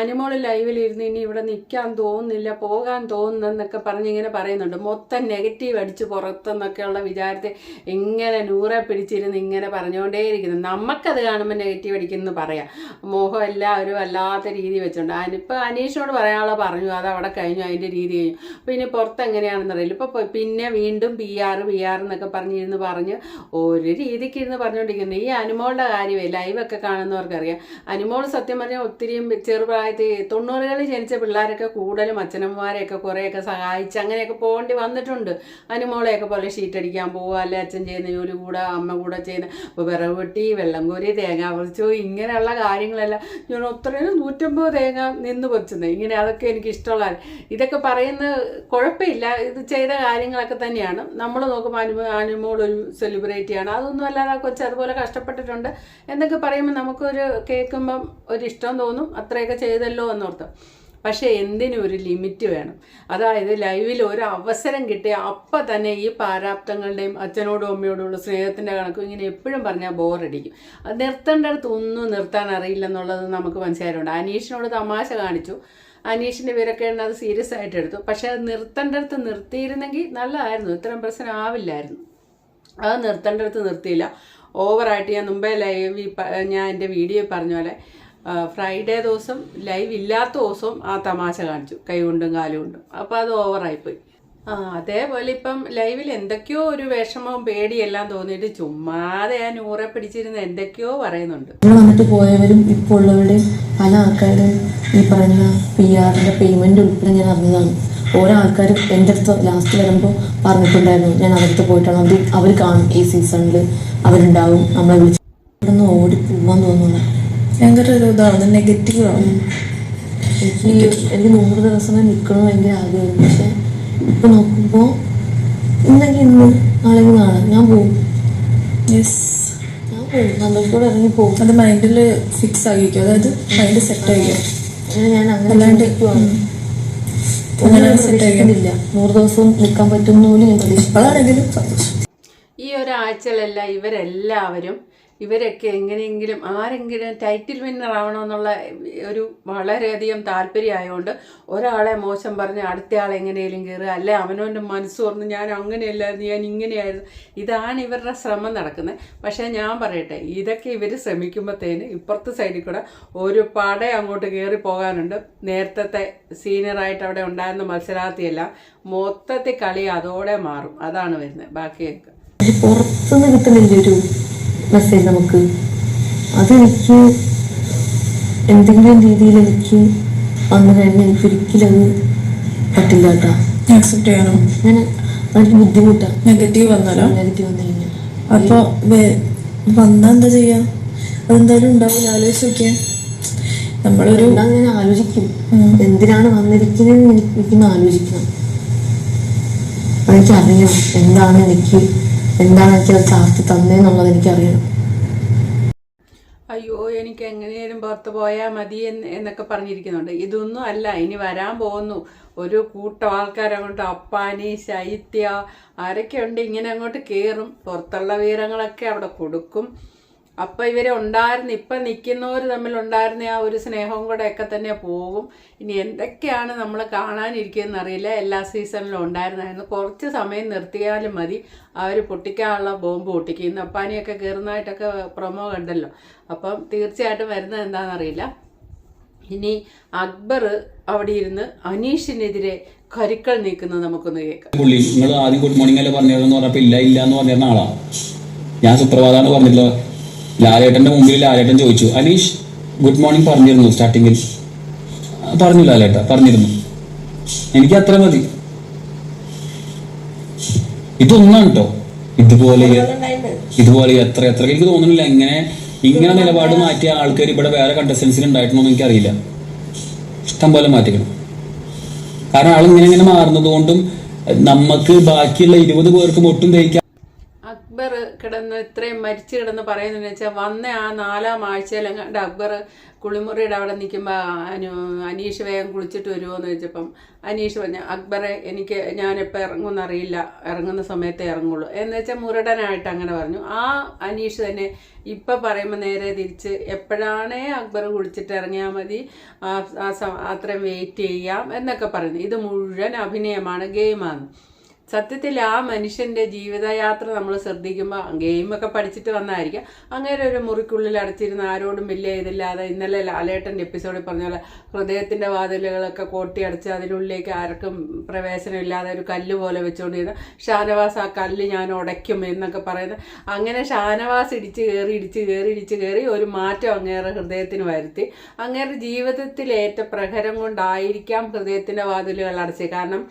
അനുമോൾ ലൈവിലിരുന്ന് ഇനി ഇവിടെ നിൽക്കാൻ തോന്നുന്നില്ല പോകാൻ തോന്നുന്നെന്നൊക്കെ പറഞ്ഞ് ഇങ്ങനെ പറയുന്നുണ്ട്. മൊത്തം നെഗറ്റീവ് അടിച്ച് പുറത്തെന്നൊക്കെയുള്ള വിചാരത്തെ ഇങ്ങനെ നൂറെ പിടിച്ചിരുന്ന് ഇങ്ങനെ പറഞ്ഞുകൊണ്ടേയിരിക്കുന്നു. നമുക്കത് കാണുമ്പോൾ നെഗറ്റീവ് അടിക്കുന്നു പറയാം. മോഹം എല്ലാവരും അല്ലാത്ത രീതി വെച്ചുണ്ട് അതിനിപ്പോൾ അനീഷിനോട് പറയാനുള്ള പറഞ്ഞു അത് അവിടെ കഴിഞ്ഞു അതിന്റെ രീതി കഴിഞ്ഞു. അപ്പോൾ ഇനി പുറത്ത് എങ്ങനെയാണെന്ന് അറിയില്ല. ഇപ്പോൾ പിന്നെ വീണ്ടും പി ആർ പി ആർ എന്നൊക്കെ പറഞ്ഞിരുന്ന് പറഞ്ഞ് ഒരു രീതിക്ക് ഇരുന്ന് പറഞ്ഞുകൊണ്ടിരിക്കുന്നത് ഈ അനുമോളുടെ കാര്യമേ ലൈവൊക്കെ കാണുന്നവർക്കറിയാം. അനുമോൾ സത്യം പറഞ്ഞാൽ ഒത്തിരിയും ചെറുപ്രായത്തിൽ തൊണ്ണൂറുകളിൽ ജനിച്ച പിള്ളേരൊക്കെ കൂടുതലും അച്ഛനമ്മമാരെയൊക്കെ കുറേയൊക്കെ സഹായിച്ച് അങ്ങനെയൊക്കെ പോകേണ്ടി വന്നിട്ടുണ്ട്. അനുമോളെയൊക്കെ പോലെ ഷീറ്റടിക്കാൻ പോവുക അല്ലെ അച്ഛൻ ചെയ്യുന്ന ജോലി കൂടെ അമ്മ കൂടെ ചെയ്യുന്ന ഇപ്പോൾ വിറവ് വെട്ടി വെള്ളം കോരി തേങ്ങ പറിച്ചു ഇങ്ങനെയുള്ള കാര്യങ്ങളെല്ലാം ഞാൻ ഒത്രയും നൂറ്റമ്പത് തേങ്ങ നിന്ന് പൊച്ചുന്നത് ഇങ്ങനെ അതൊക്കെ എനിക്ക് ഇഷ്ടമുള്ള ഇതൊക്കെ പറയുന്ന കുഴപ്പമില്ല. ഇത് ചെയ്ത കാര്യങ്ങളൊക്കെ തന്നെയാണ്. നമ്മൾ നോക്കുമ്പോൾ അനുമോ അനുമോൾ ഒരു സെലിബ്രിറ്റിയാണ് അതൊന്നും അല്ലാതെ കൊച്ച് അതുപോലെ കഷ്ടപ്പെട്ടിട്ടുണ്ട്. എന്നൊക്കെ പറയുമ്പോൾ നമുക്കൊരു കേൾക്കുമ്പം ഒരു ഇഷ്ടം തോന്നും. അത്രയൊക്കെ ചെയ്തല്ലോ എന്നോർത്ത്. പക്ഷേ എന്തിനും ഒരു ലിമിറ്റ് വേണം? അതായത് ലൈവിൽ ഒരു അവസരം കിട്ടിയ അപ്പം തന്നെ ഈ പാരാപ്തങ്ങളുടെയും അച്ഛനോടും അമ്മയോടുള്ള സ്നേഹത്തിന്റെ കണക്കും ഇങ്ങനെ എപ്പോഴും പറഞ്ഞാൽ ബോറടിക്കും. അത് നിർത്തേണ്ടടുത്ത് ഒന്നും നിർത്താൻ അറിയില്ല എന്നുള്ളത് നമുക്ക് മനസ്സിലായിട്ടുണ്ട്. അനീഷിനോട് തമാശ കാണിച്ചു. അനീഷിന്റെ വിവരൊക്കെ അത് സീരിയസ് ആയിട്ട് എടുത്തു. പക്ഷേ അത് നിർത്തേണ്ടടുത്ത് നിർത്തിയിരുന്നെങ്കിൽ നല്ലതായിരുന്നു. ഇത്രയും പ്രശ്നം ആവില്ലായിരുന്നു. അത് നിർത്തേണ്ടടുത്ത് നിർത്തിയില്ല. ഓവറായിട്ട് ഞാൻ മുമ്പേ ലൈവ് ഞാൻ എന്റെ വീഡിയോ പറഞ്ഞ പോലെ ഫ്രൈഡേ ദിവസം ലൈവ് ഇല്ലാത്ത ദിവസവും ആ തമാശ കാണിച്ചു. കൈകൊണ്ടും കാലുകൊണ്ടും. അപ്പോൾ അത് ഓവറായിപ്പോയി ആ അതേപോലെ ഇപ്പം ലൈവിൽ എന്തൊക്കെയോ ഒരു വിഷമവും പേടിയെല്ലാം തോന്നിയിട്ട് ചുമ്മാതെ ഞാൻ ഊറെ പിടിച്ചിരുന്ന് എന്തൊക്കെയോ പറയുന്നുണ്ട്. വന്നിട്ട് പോയവരും ഇപ്പോൾ ഉള്ളവരുടെയും പല ആൾക്കാരുടെയും ഈ പറയുന്ന പി ആറിന്റെ പേയ്മെന്റ് ഉൾപ്പെടെ ഞാൻ അറിഞ്ഞതാണ്. ഓരോ ആൾക്കാരും എന്റെ അടുത്ത് ലാസ്റ്റ് വരുമ്പോൾ പറഞ്ഞിട്ടുണ്ടായിരുന്നു ഞാൻ അടുത്ത് പോയിട്ടാണ്. അവർ അവർ കാണും ഈ സീസണിൽ അവരുണ്ടാവും. നമ്മളെ വിളിച്ച് ഓടി പോകാൻ തോന്നുന്നു. ഭയങ്കര ഒരു ഇതാണ് നെഗറ്റീവ് ആണ്. എനിക്ക് എനിക്ക് നൂറ് ദിവസം നിൽക്കണം ഭയങ്കര ആഗ്രഹമായിരുന്നു. പക്ഷെ ഇപ്പൊ നോക്കുമ്പോൾ ഇന്നെങ്കിൽ ഇന്ന് നാളെങ്കിൽ നാളെ ഞാൻ പോകും യെസ് ഞാൻ പോകും സന്തോഷത്തോടെ ഇറങ്ങി പോകും അത് മൈൻഡിൽ ഫിക്സ് ആയിരിക്കും അതായത് മൈൻഡ് സെറ്റ് ആയിരിക്കും അങ്ങനെ ഞാൻ അങ്ങനെ അല്ലാണ്ട് പ്രതീക്ഷിക്കുന്നില്ല. നൂറ് ദിവസവും നിൽക്കാൻ പോലും ഞാൻ സന്തോഷം. ഈ ഒരാഴ്ചയിലല്ല ഇവരെല്ലാവരും ഇവരൊക്കെ എങ്ങനെയെങ്കിലും ആരെങ്കിലും ടൈറ്റിൽ വിന്നർ ആവണമെന്നുള്ള ഒരു വളരെയധികം താല്പര്യമായതുകൊണ്ട് ഒരാളെ മോശം പറഞ്ഞ് അടുത്ത ആളെ എങ്ങനെയെങ്കിലും കയറുക അല്ലെ അവനവന്റെ മനസ്സ് തുറന്ന് ഞാൻ അങ്ങനെയല്ലായിരുന്നു ഞാൻ ഇങ്ങനെയായിരുന്നു. ഇതാണ് ഇവരുടെ ശ്രമം നടക്കുന്നത്. പക്ഷേ ഞാൻ പറയട്ടെ ഇതൊക്കെ ഇവർ ശ്രമിക്കുമ്പോഴത്തേന് ഇപ്പുറത്തെ സൈഡിൽ കൂടെ ഒരു പട അങ്ങോട്ട് കയറി പോകാനുണ്ട്. നേരത്തെ സീനിയറായിട്ട് അവിടെ ഉണ്ടായിരുന്ന മത്സരാർത്ഥിയെല്ലാം മൊത്തത്തിൽ കളി അതോടെ മാറും. അതാണ് വരുന്നത്. ബാക്കിയൊക്കെ പുറത്തുനിന്ന് കിട്ടുന്നില്ല ഒരു മെസ്സേജ് നമുക്ക്. അതെനിക്ക് എന്തെങ്കിലും രീതിയിൽ എനിക്ക് വന്നു കഴിഞ്ഞാൽ എനിക്ക് ഒരിക്കലും അത് പറ്റില്ല കേട്ടോ. ആക്സെപ്റ്റ് ചെയ്യണം. ഞാൻ വളരെ ബുദ്ധിമുട്ടാണ് നെഗറ്റീവ് വന്നാലോ? നെഗറ്റീവ് വന്നു കഴിഞ്ഞാൽ. അപ്പൊ വന്നാ എന്താ ചെയ്യാ? അതെന്തായാലും ഉണ്ടാവില്ല. ആലോചിച്ച് നോക്കിയേ. നമ്മളൊരു അങ്ങനെ ഞാൻ ആലോചിക്കും. എന്തിനാണ് വന്നിരിക്കുന്നത് എനിക്കൊന്ന് ആലോചിക്കണം. എനിക്കറിയാം. എന്താണ് എനിക്ക് എന്താണ് എനിക്ക് അത് തന്നെന്നുള്ളത് എനിക്കറിയണം. അയ്യോ എനിക്ക് എങ്ങനെയും പുറത്ത് പോയാൽ മതി എന്ന് എന്നൊക്കെ പറഞ്ഞിരിക്കുന്നുണ്ട്. ഇതൊന്നും അല്ല ഇനി വരാൻ പോകുന്നു. ഒരു കൂട്ടം ആൾക്കാരങ്ങോട്ട് അപ്പാനി ശൈത്യ ആരൊക്കെ ഉണ്ട് ഇങ്ങനെ അങ്ങോട്ട് കയറും പുറത്തുള്ള വീരങ്ങളൊക്കെ അവിടെ കൊടുക്കും. അപ്പം ഇവരെ ഉണ്ടായിരുന്ന ഇപ്പം നിൽക്കുന്നവർ തമ്മിൽ ഉണ്ടായിരുന്ന ആ ഒരു സ്നേഹവും കൂടെ ഒക്കെ തന്നെ പോകും. ഇനി എന്തൊക്കെയാണ് നമ്മൾ കാണാനിരിക്കുന്നതെന്ന് അറിയില്ല. എല്ലാ സീസണിലും ഉണ്ടായിരുന്നായിരുന്നു. കുറച്ച് സമയം നിർത്തിയാലും മതി. അവർ പൊട്ടിക്കാനുള്ള ബോംബ് പൊട്ടിക്കും. ഇന്ന് അപ്പാനിയൊക്കെ കയറുന്നതായിട്ടൊക്കെ പ്രൊമോ കണ്ടല്ലോ. അപ്പം തീർച്ചയായിട്ടും വരുന്നത് എന്താണെന്നറിയില്ല ഇനി അക്ബർ അവിടെ ഇരുന്ന് അനീഷിനെതിരെ കരുക്കൾ നീക്കുന്നത് നമുക്കൊന്ന് കേൾക്കാം. പുള്ളി നിങ്ങൾ ആദ്യം ഗുഡ് മോർണിംഗ് അല്ലേ പറഞ്ഞതെന്ന് പറഞ്ഞപ്പോ ഇല്ല ഇല്ല എന്ന് പറഞ്ഞിരുന്ന ഞാൻ സുപ്രഭാതാണ് പറഞ്ഞില്ല ലാലേട്ടന്റെ മുമ്പിൽ ലാലേട്ടൻ ചോദിച്ചു അനീഷ് ഗുഡ് മോർണിംഗ് പറഞ്ഞിരുന്നു സ്റ്റാർട്ടിങ്ങിൽ പറഞ്ഞു ലാലേട്ട പറഞ്ഞിരുന്നു. എനിക്ക് അത്ര മതി. ഇതൊന്നാണ് കേട്ടോ ഇതുപോലെ ഇതുപോലെ എത്ര എത്ര എനിക്ക് തോന്നുന്നില്ല. എങ്ങനെ ഇങ്ങനെ നിലപാട് മാറ്റിയ ആൾക്കാർ ഇവിടെ വേറെ കണ്ടസ്റ്റൻസിൽ എന്ന് എനിക്കറിയില്ല. ഇഷ്ടം പോലെ മാറ്റിക്കണം. കാരണം ആൾ ഇങ്ങനെ ഇങ്ങനെ മാറുന്നത് കൊണ്ടും നമുക്ക് ബാക്കിയുള്ള ഇരുപത് പേർക്കും ഒട്ടും തയ്ക്കാൻ അക്ബർ കിടന്ന് ഇത്രയും മരിച്ചു കിടന്ന് പറയുന്നതെന്ന് വെച്ചാൽ വന്ന ആ നാലാം ആഴ്ചയിലെങ്ങാണ്ട് അക്ബർ കുളിമുറിയുടെ അവിടെ നിൽക്കുമ്പോൾ അനു അനീഷ് വേഗം കുളിച്ചിട്ട് വരുമോ എന്ന് ചോദിച്ചപ്പം അനീഷ് പറഞ്ഞു അക്ബറെ എനിക്ക് ഞാനിപ്പോൾ ഇറങ്ങുമെന്ന് അറിയില്ല. ഇറങ്ങുന്ന സമയത്തേ ഇറങ്ങുള്ളൂ. എന്ന് വെച്ചാൽ മുരടനായിട്ട് അങ്ങനെ പറഞ്ഞു. ആ അനീഷ് തന്നെ ഇപ്പം പറയുമ്പോൾ നേരെ തിരിച്ച് എപ്പോഴാണേ അക്ബർ കുളിച്ചിട്ട് ഇറങ്ങിയാൽ മതി. അത്രയും വെയിറ്റ് ചെയ്യാം എന്നൊക്കെ പറയുന്നു ഇത് മുഴുവൻ അഭിനയമാണ് ഗെയിമാണ്. സത്യത്തിൽ ആ മനുഷ്യന്റെ ജീവിതയാത്ര നമ്മൾ ശ്രദ്ധിക്കുമ്പോൾ ഗെയിമൊക്കെ പഠിച്ചിട്ട് വന്നായിരിക്കാം. അങ്ങനെ ഒരു മുറിക്കുള്ളിൽ അടച്ചിരുന്ന ആരോടും വലിയ ഇതില്ലാതെ ഇന്നലെ ലാലേട്ടന്റെ എപ്പിസോഡിൽ പറഞ്ഞ പോലെ ഹൃദയത്തിന്റെ വാതിലുകളൊക്കെ കൊട്ടിയടച്ച് അതിനുള്ളിലേക്ക് ആർക്കും പ്രവേശനമില്ലാതെ ഒരു കല്ല് പോലെ വെച്ചുകൊണ്ടിരുന്ന ഷാനവാസ് ആ കല്ല് ഞാൻ ഉടയ്ക്കും എന്നൊക്കെ പറയുന്നത്. അങ്ങനെ ഷാനവാസ് ഇടിച്ച് കയറി ഇടിച്ച് കയറി ഇടിച്ച് കയറി ഒരു മാറ്റം അങ്ങേറെ ഹൃദയത്തിന് വരുത്തി. അങ്ങേറെ ജീവിതത്തിലേറ്റ പ്രഹരം കൊണ്ടായിരിക്കാം ഹൃദയത്തിന്റെ വാതിലുകൾ അടച്ചത്. കാരണം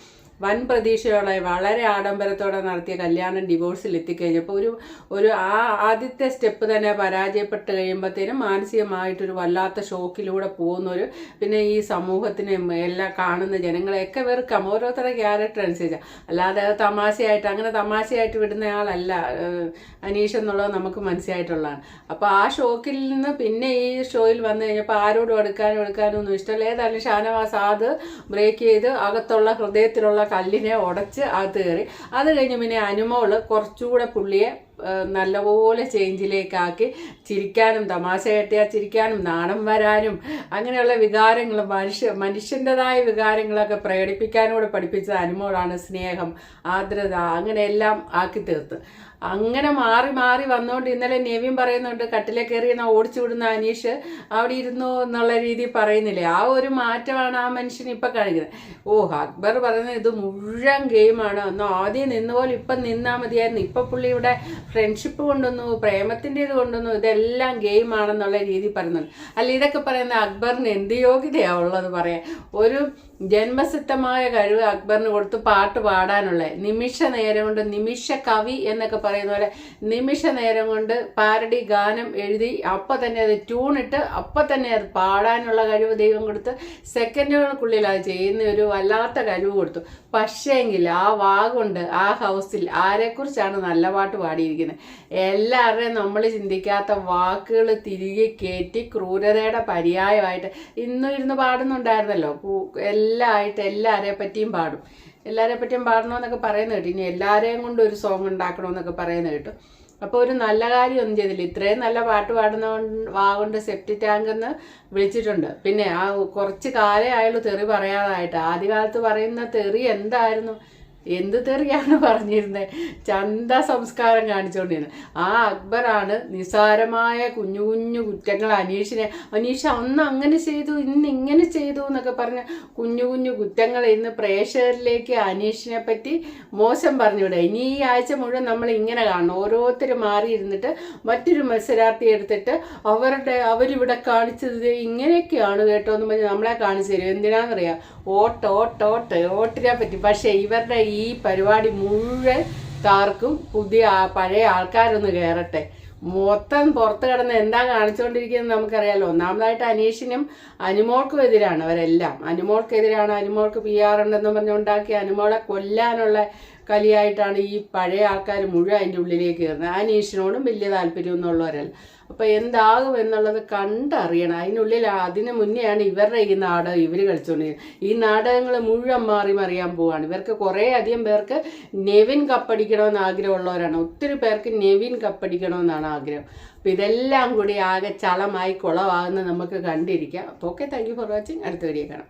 വൻ പ്രതീക്ഷയോടെ വളരെ ആഡംബരത്തോടെ നടത്തിയ കല്യാണം ഡിവോഴ്സിൽ എത്തിക്കഴിഞ്ഞപ്പോൾ ഒരു ഒരു ആ ആദ്യത്തെ സ്റ്റെപ്പ് തന്നെ പരാജയപ്പെട്ട് കഴിയുമ്പോഴത്തേനും മാനസികമായിട്ടൊരു വല്ലാത്ത ഷോക്കിലൂടെ പോകുന്നൊരു പിന്നെ ഈ സമൂഹത്തിനെ എല്ലാം കാണുന്ന ജനങ്ങളെയൊക്കെ വെറുക്കാം. ഓരോരുത്തരുടെ ക്യാരക്ടർ അനുസരിച്ചാണ് അല്ലാതെ തമാശയായിട്ട് അങ്ങനെ തമാശയായിട്ട് വിടുന്ന ആളല്ല അനീഷ് എന്നുള്ളത് നമുക്ക് മനസ്സിലായിട്ടുള്ളതാണ്. അപ്പോൾ ആ ഷോക്കിൽ നിന്ന് പിന്നെ ഈ ഷോയിൽ വന്നു കഴിഞ്ഞപ്പോൾ ആരോടും എടുക്കാനും എടുക്കാനും ഒന്നും ഇഷ്ടമല്ല. ഏതായാലും ഷാനവാസ് അത് ബ്രേക്ക് ചെയ്ത് അകത്തുള്ള ഹൃദയത്തിലുള്ള കല്ലിനെ ഉടച്ച് അകത്ത് കയറി. അത് കഴിഞ്ഞ് പിന്നെ അനുമോൾ കുറച്ചുകൂടെ പുള്ളിയെ നല്ലപോലെ ചേഞ്ചിലേക്കാക്കി ചിരിക്കാനും തമാശ കെട്ടിയാൽ ചിരിക്കാനും നാണം വരാനും അങ്ങനെയുള്ള വികാരങ്ങൾ മനുഷ്യ മനുഷ്യന്റെതായ വികാരങ്ങളൊക്കെ പ്രകടിപ്പിക്കാനും പഠിപ്പിച്ച അനുമോളാണ് സ്നേഹം ആർദ്രത അങ്ങനെയെല്ലാം ആക്കി തീർത്ത്. അങ്ങനെ മാറി മാറി വന്നുകൊണ്ട് ഇന്നലെ നെവിൻ പറയുന്നുണ്ട് കട്ടിലെ കയറി ഓടിച്ചു വിടുന്ന അനീഷ് അവിടെ ഇരുന്നു എന്നുള്ള രീതിയിൽ പറയുന്നില്ലേ? ആ ഒരു മാറ്റമാണ് ആ മനുഷ്യൻ ഇപ്പം കാണിക്കുന്നത് ഓ അക്ബർ പറയുന്നത് ഇത് മുഴുവൻ ഗെയിമാണ്. എന്നാൽ ആദ്യം നിന്നുപോലെ ഇപ്പം നിന്നാൽ മതിയായിരുന്നു. ഇപ്പം പുള്ളിയുടെ ഫ്രണ്ട്ഷിപ്പ് കൊണ്ടുവന്നു പ്രേമത്തിന്റെ ഇത് കൊണ്ടുവന്നു ഗെയിം ആണെന്നുള്ള രീതി പറയുന്നുണ്ട്. അല്ല ഇതൊക്കെ പറയുന്ന അക്ബറിന് എന്ത് യോഗ്യതയാണ് ഉള്ളത് പറയാൻ ഒരു ജന്മസിദ്ധമായ കഴിവ് അക്ബറിന് കൊടുത്ത് പാട്ട് പാടാനുള്ള നിമിഷ നേരം കൊണ്ട് നിമിഷ കവി എന്നൊക്കെ പറയുന്ന പോലെ നിമിഷ നേരം കൊണ്ട് പാരഡി ഗാനം എഴുതി അപ്പം തന്നെ അത് ട്യൂണിട്ട് അപ്പം തന്നെ അത് പാടാനുള്ള കഴിവ് ദൈവം കൊടുത്ത് സെക്കൻഡുകൾക്കുള്ളിൽ അത് ചെയ്യുന്ന ഒരു വല്ലാത്ത കഴിവ് കൊടുത്തു. പക്ഷേങ്കിൽ ആ വാഗുണ്ട് ആ ഹൗസിൽ ആരെക്കുറിച്ചാണ് നല്ല പാട്ട് പാടിയിരിക്കുന്നത്? എല്ലാവരുടെയും നമ്മൾ ചിന്തിക്കാത്ത വാക്കുകൾ തിരികെ കയറ്റി ക്രൂരതയുടെ പര്യായമായിട്ട് ഇന്നും ഇരുന്ന് പാടുന്നുണ്ടായിരുന്നല്ലോ. എല്ലാം ആയിട്ട് പറ്റിയും പാടും. എല്ലാവരെ പറ്റിയും പാടണമെന്നൊക്കെ പറയുന്നത് കേട്ടു. ഇനി എല്ലാവരെയും കൊണ്ട് ഒരു സോങ് ഉണ്ടാക്കണമെന്നൊക്കെ പറയുന്നത് കേട്ടു. അപ്പോൾ ഒരു നല്ല കാര്യം ഒന്നും ചെയ്തില്ല. ഇത്രയും നല്ല പാട്ട് പാടുന്ന കൊണ്ട് സെപ്റ്റി ടാങ്ക് എന്ന് വിളിച്ചിട്ടുണ്ട്. പിന്നെ ആ കുറച്ച് കാലേ ആയുള്ളൂ തെറി പറയാതായിട്ട്. ആദ്യകാലത്ത് പറയുന്ന തെറി എന്തായിരുന്നു? എന്ത് തെറിയാണ് പറഞ്ഞിരുന്നത് ചന്ത സംസ്കാരം കാണിച്ചുകൊണ്ടിരുന്നത് ആ അക്ബറാണ് നിസാരമായ കുഞ്ഞു കുഞ്ഞു കുറ്റങ്ങൾ അനീഷിനെ അനീഷ അന്ന് അങ്ങനെ ചെയ്തു ഇന്ന് ഇങ്ങനെ ചെയ്തു എന്നൊക്കെ പറഞ്ഞ കുഞ്ഞു കുഞ്ഞു കുറ്റങ്ങൾ ഇന്ന് പ്രേക്ഷകരിലേക്ക് അനീഷിനെ പറ്റി മോശം പറഞ്ഞുവിടുക. ഇനി ഈ ആഴ്ച മുഴുവൻ നമ്മൾ ഇങ്ങനെ കാണണം. ഓരോരുത്തർ മാറിയിരുന്നിട്ട് മറ്റൊരു മത്സരാർത്ഥി എടുത്തിട്ട് അവരുടെ അവരിവിടെ കാണിച്ചത് ഇങ്ങനെയൊക്കെയാണ് കേട്ടോ എന്ന് പറഞ്ഞ് നമ്മളെ കാണിച്ചു തരും. എന്തിനാണെന്നറിയാം ഓട്ട് ഓട്ട് ഓട്ട് ഓട്ടിനെ പറ്റി. പക്ഷേ ഇവരുടെ ഈ പരിപാടി മുഴുവൻ താർക്കും പുതിയ പഴയ ആൾക്കാരൊന്ന് കയറട്ടെ മൊത്തം പുറത്ത് കിടന്ന് എന്താ കാണിച്ചുകൊണ്ടിരിക്കുന്നത് നമുക്കറിയാലോ. ഒന്നാമതായിട്ട് അനീഷിനും അനുമോൾക്കും എതിരാണ് അവരെല്ലാം. അനുമോൾക്കെതിരാണ് അനുമോൾക്ക് പി ആർ ഉണ്ടെന്ന് പറഞ്ഞുണ്ടാക്കി അനുമോളെ കൊല്ലാനുള്ള കലിയായിട്ടാണ് ഈ പഴയ ആൾക്കാർ മുഴുവൻ അതിന്റെ ഉള്ളിലേക്ക് കയറുന്നത്. അനീഷിനോടും വലിയ താല്പര്യമൊന്നുമുള്ളവരല്ല അപ്പോൾ എന്താകും എന്നുള്ളത് കണ്ടറിയണം. അതിനുള്ളിൽ അതിന് മുന്നെയാണ് ഇവരുടെ ഈ നാടകം ഇവർ കളിച്ചുകൊണ്ടിരിക്കുന്നത് ഈ നാടകങ്ങൾ മുഴുവൻ മാറി മറിയാൻ പോവാണ്. ഇവർക്ക് കുറേ അധികം പേർക്ക് നെവിൻ കപ്പടിക്കണമെന്ന് ആഗ്രഹമുള്ളവരാണ്. ഒത്തിരി പേർക്ക് നെവിൻ കപ്പടിക്കണമെന്നാണ് ആഗ്രഹം. അപ്പോൾ ഇതെല്ലാം കൂടി ആകെ ചളമായി കുളമാകുന്നത് നമുക്ക് കണ്ടിരിക്കാം. അപ്പോൾ okay thank you for watching അടുത്ത വീഡിയോ കാണാം.